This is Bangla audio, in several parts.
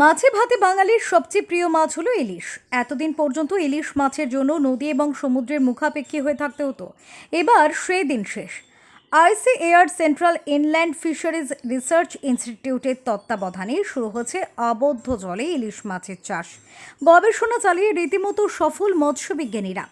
মাছে ভাতে বাঙালির সবচেয়ে প্রিয় মাছ হলো ইলিশ। এতদিন পর্যন্ত ইলিশ মাছের জন্য নদী এবং সমুদ্রের মুখাপেক্ষী হয়ে থাকতে হতো এবার সেই দিন শেষ। ICAR central inland fisheries research ইনস্টিটিউটের তত্ত্বাবধানে শুরু হচ্ছে আবদ্ধ জলে ইলিশ মাছের চাষ। গবেষণা চালিয়ে রীতিমতো সফল মৎস্যবিজ্ঞানীরা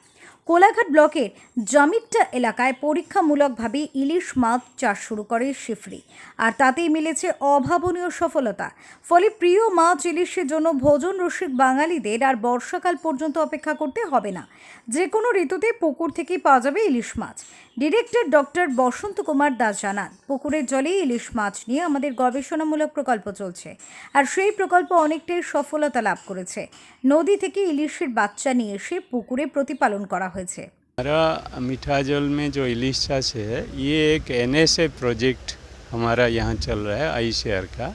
কোলাঘাট ব্লকের জামিট্টা এলাকায় পরীক্ষামূলকভাবে ইলিশ মাছ চাষ শুরু করে শিফরি। আর তাতেই মিলেছে অভাবনীয় সফলতা। ফলে প্রিয় মাছ ইলিশের জন্য ভোজন রসিক বাঙালিদের আর বর্ষাকাল পর্যন্ত অপেক্ষা করতে হবে না। যে কোনো ঋতুতে পুকুর থেকেই পাওয়া যাবে ইলিশ মাছ। ডিরেক্টর ডক্টর বসন্ত কুমার দাস জানান, পুকুরের জলে ইলিশ মাছ নিয়ে আমাদের গবেষণামূলক প্রকল্প চলছে। আর সেই প্রকল্প অনেকটাই সফলতা লাভ করেছে। নদী থেকে ইলিশের বাচ্চা নিয়ে এসে পুকুরে প্রতিপালন করা হয়েছে हमारा मीठा जल में जो इलिश चाष है ये एक एन प्रोजेक्ट हमारा यहाँ चल रहा है आई का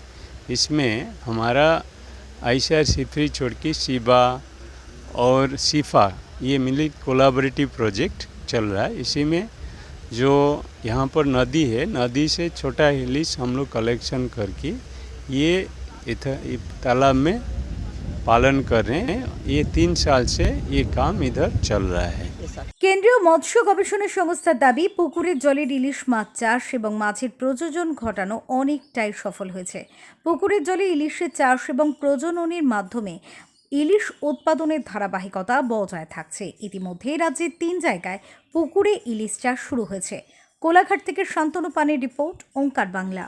इसमें हमारा आई सिफरी छोड़की शिबा और सिफा ये मिली कोलाबरेटिव प्रोजेक्ट चल रहा है इसी में जो यहाँ पर नदी है नदी से छोटा इलिश हम लोग कलेक्शन करके ये इधर तालाब में पालन कर रहे हैं ये तीन साल से ये काम इधर चल रहा है কেন্দ্রীয় মৎস্য গবেষণা সংস্থার দাবি, পুকুরের জলের ইলিশ মাছ চাষ এবং মাছের প্রযোজন ঘটানো অনেকটাই সফল হয়েছে। পুকুরের জলে ইলিশের চাষ এবং প্রজননের মাধ্যমে ইলিশ উৎপাদনের ধারাবাহিকতা বজায় থাকছে। ইতিমধ্যে রাজ্যের তিন জায়গায় পুকুরে ইলিশ চাষ শুরু হয়েছে। কোলাঘাট থেকে শান্তনু পানির রিপোর্ট, ওঙ্কার বাংলা।